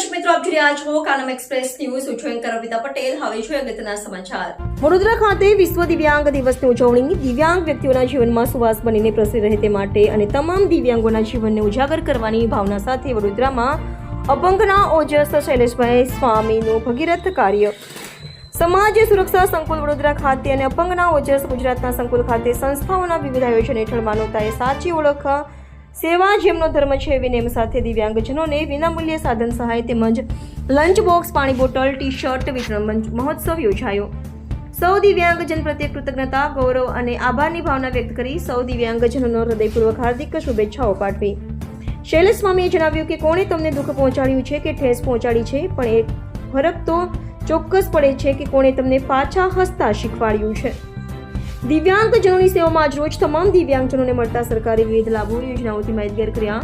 દર્શક મિત્રો, આપ જોઈ રહ્યા છો કાનમ એક્સપ્રેસ ન્યૂઝ. હું છું એન્કર અવિતા પટેલ. હવે જોઈએ અગત્યના સમાચાર. વડોદરા ખાતે વિશ્વ દિવ્યાંગ દિવસની ઉજવણી દિવ્યાંગ વ્યક્તિઓના જીવનમાં સુવાસ બનીને પ્રસરી રહે તે માટે અને તમામ દિવ્યાંગોના જીવનને ઉજાગર કરવાની ભાવના સાથે વડોદરામાં અપંગના ઓજસ શૈલેષભાઈ સ્વામીનું ભગીરથ કાર્ય. સમાજ સુરક્ષા સંકુલ વડોદરા ખાતે અને અપંગના ઓજસ ગુજરાતના સંકુલ ખાતે સંસ્થાઓના વિવિધ આયોજન હેઠળ માનવતાએ સાચી ઓળખ સેવા જેમનો ધર્મ છે એવી નેમ સાથે દિવ્યાંગજનોને વિનામૂલ્યે સાધન સહાય તેમજ લંચ બોક્સ પાણી બોટલ ટી શર્ટ વિતરણ મહોત્સવ યોજાયો. સૌ દિવ્યાંગજન પ્રત્યે કૃતજ્ઞતા, ગૌરવ અને આભારની ભાવના વ્યક્ત કરી સૌ દિવ્યાંગજનોનો હૃદયપૂર્વક હાર્દિક શુભેચ્છાઓ પાઠવી. શૈલેષ સ્વામીએ જણાવ્યું કે કોણે તમને દુઃખ પહોંચાડ્યું છે કે ઠેસ પહોંચાડી છે, પણ એ ફરક તો ચોક્કસ પડે છે કે કોણે તમને પાછા હસતા શીખવાડ્યું છે. દિવ્યાંગજનોની સેવામાં આજ રોજ તમામ દિવ્યાંગજનોને મળતા સરકારી વિવિધ લાભો યોજનાઓથી માહિતગાર કર્યા.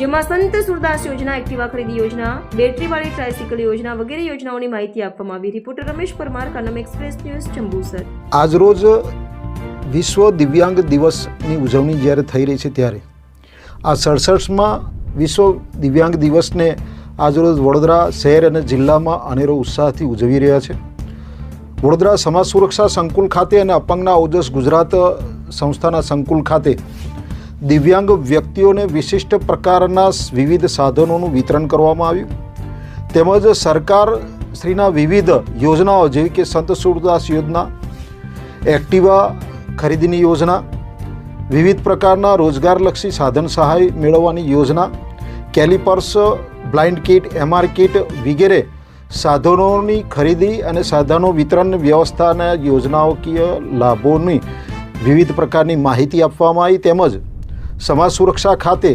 જેમાં સંત સુરદાસ યોજના, એક્ટિવા ખરીદી યોજના, બેટરીવાળી ટ્રાયસિકલ યોજના વગેરે યોજનાઓની માહિતી આપવામાં આવી. Reporter Ramesh Parmar, Kanam express news, Jambusar. આજરોજ વિશ્વ દિવ્યાંગ દિવસની ઉજવણી જ્યારે થઈ રહી છે ત્યારે, આ સડસઠમાં વિશ્વ દિવ્યાંગ દિવસને આજરોજ વડોદરા શહેર અને જિલ્લામાં અનેરો ઉત્સાહથી ઉજવી રહ્યા છે. વડોદરા સમાજ સુરક્ષા સંકુલ ખાતે અને અપંગના ઓજસ ગુજરાત સંસ્થાના સંકુલ ખાતે દિવ્યાંગ વ્યક્તિઓને વિશિષ્ટ પ્રકારના વિવિધ સાધનોનું વિતરણ કરવામાં આવ્યું. તેમજ સરકાર શ્રીના વિવિધ યોજનાઓ જેવી કે સંત સુરદાસ યોજના, એક્ટિવા ખરીદીની યોજના, વિવિધ પ્રકારના રોજગારલક્ષી સાધન સહાય મેળવવાની યોજના, calipers blind kit, MR kit વગેરે સાધનોની ખરીદી અને સાધનો વિતરણ વ્યવસ્થાના યોજનાઓકીય લાભોની વિવિધ પ્રકારની માહિતી આપવામાં આવી તેમજ સમાજ સુરક્ષા ખાતે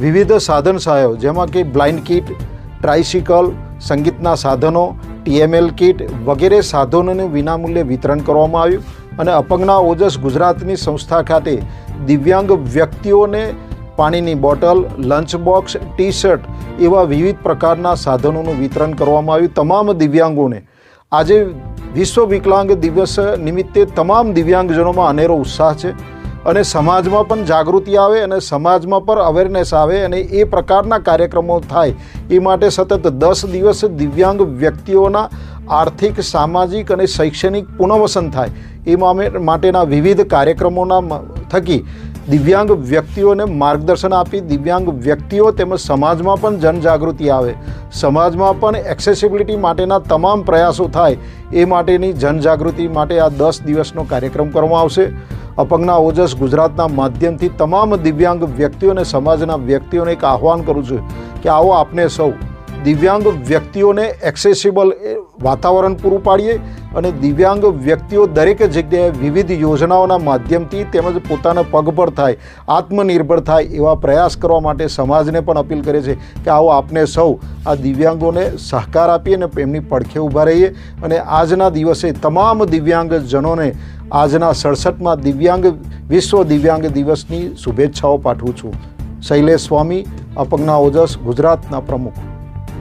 વિવિધ સાધન સહાયો, જેમાં કે બ્લાઇન્ડ કીટ, ટ્રાઇસિકલ, સંગીતના સાધનો, ટીએમએલ કીટ વગેરે સાધનોનું વિનામૂલ્યે વિતરણ કરવામાં આવ્યું અને અપંગના ઓજસ ગુજરાતની સંસ્થા ખાતે દિવ્યાંગ વ્યક્તિઓને પાણીની bottle lunch box T shirt એવા વિવિધ પ્રકારના સાધનોનું વિતરણ કરવામાં આવ્યું તમામ દિવ્યાંગોને. આજે વિશ્વ વિકલાંગ દિવસ નિમિત્તે તમામ દિવ્યાંગજનોમાં અનેરો ઉત્સાહ છે અને સમાજમાં પણ જાગૃતિ આવે અને સમાજમાં પણ અવેરનેસ આવે અને એ પ્રકારના કાર્યક્રમો થાય એ માટે સતત દસ દિવસ દિવ્યાંગ વ્યક્તિઓના આર્થિક, સામાજિક અને શૈક્ષણિક પુનર્વસન થાય એ માટેના વિવિધ કાર્યક્રમોના થકી દિવ્યાંગ વ્યક્તિઓને માર્ગદર્શન આપી દિવ્યાંગ વ્યક્તિઓ તેમજ સમાજમાં પણ જનજાગૃતિ આવે. સમાજમાં પણ એક્સેસિબિલિટી માટેના તમામ પ્રયાસો થાય એ માટેની જનજાગૃતિ માટે આ દસ દિવસનો કાર્યક્રમ કરવામાં આવશે. અપંગના ઓજસ ગુજરાતના માધ્યમથી તમામ દિવ્યાંગ વ્યક્તિઓ અને સમાજના વ્યક્તિઓને એક આહ્વાન કરું છું કે આવો આપને સૌ દિવ્યાંગ વ્યક્તિઓને એક્સેસિબલ વાતાવરણ પૂરું પાડીએ અને દિવ્યાંગ વ્યક્તિઓ દરેક જગ્યાએ વિવિધ યોજનાઓના માધ્યમથી તેમજ પોતાના પગભર થાય, આત્મનિર્ભર થાય એવા પ્રયાસ કરવા માટે સમાજને પણ અપીલ કરે છે કે આવો આપને સૌ આ દિવ્યાંગોને સહકાર આપીએ અને એમની પડખે ઊભા રહીએ. અને આજના દિવસે તમામ દિવ્યાંગજનોને આજના સડસઠમાં દિવ્યાંગ વિશ્વ દિવ્યાંગ દિવસની શુભેચ્છાઓ પાઠવું છું. શૈલેષ સ્વામી અપંગના ઓજસ, ગુજરાતના પ્રમુખ.